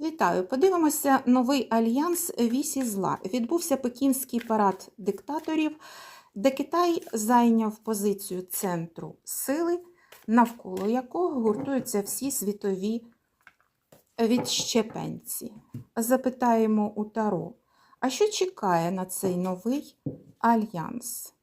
Вітаю! Подивимося новий альянс Вісі зла. Відбувся пекінський парад диктаторів, де Китай зайняв позицію центру сили, навколо якого гуртуються всі світові відщепенці. Запитаємо у Таро, а що чекає на цей новий альянс?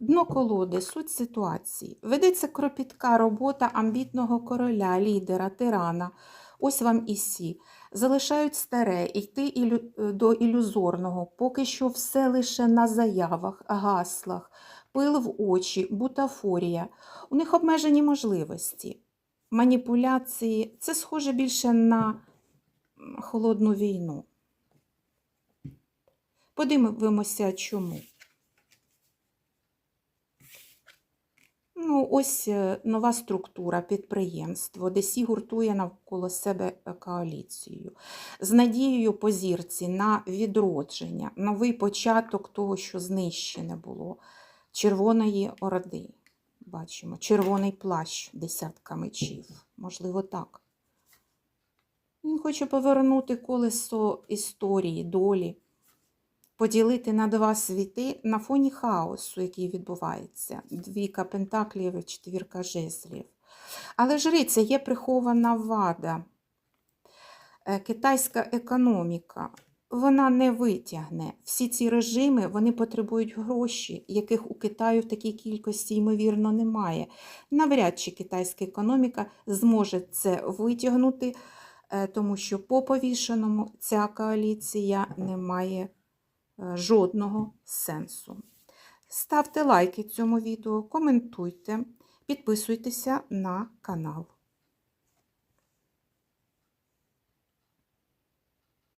Дно колоди, суть ситуації. Ведеться кропітка робота амбітного короля, лідера, тирана. Ось вам і сі. Залишають старе, йти ілю- до ілюзорного, поки що все лише на заявах, гаслах, пил в очі, бутафорія. У них обмежені можливості. Маніпуляції це схоже більше на холодну війну. Подивимося, чому. Ну, ось е, нова структура, підприємство, де Сі гуртує навколо себе е, коаліцію. З надією по зірці на відродження, новий початок того, що знищене було. Червоної орди. Бачимо, червоний плащ, десятка мечів. Можливо, так. Він хоче повернути колесо історії, долі поділити на два світи на фоні хаосу, який відбувається. Двійка пентаклів, четвірка жезлів. Але жриця є прихована вада. Е, Китайська економіка. Вона не витягне. Всі ці режими вони потребують гроші, яких у Китаю в такій кількості, ймовірно, немає. Навряд чи китайська економіка зможе це витягнути, е, тому що по повішеному ця коаліція не має жодного сенсу. Ставте лайки цьому відео, коментуйте, підписуйтеся на канал.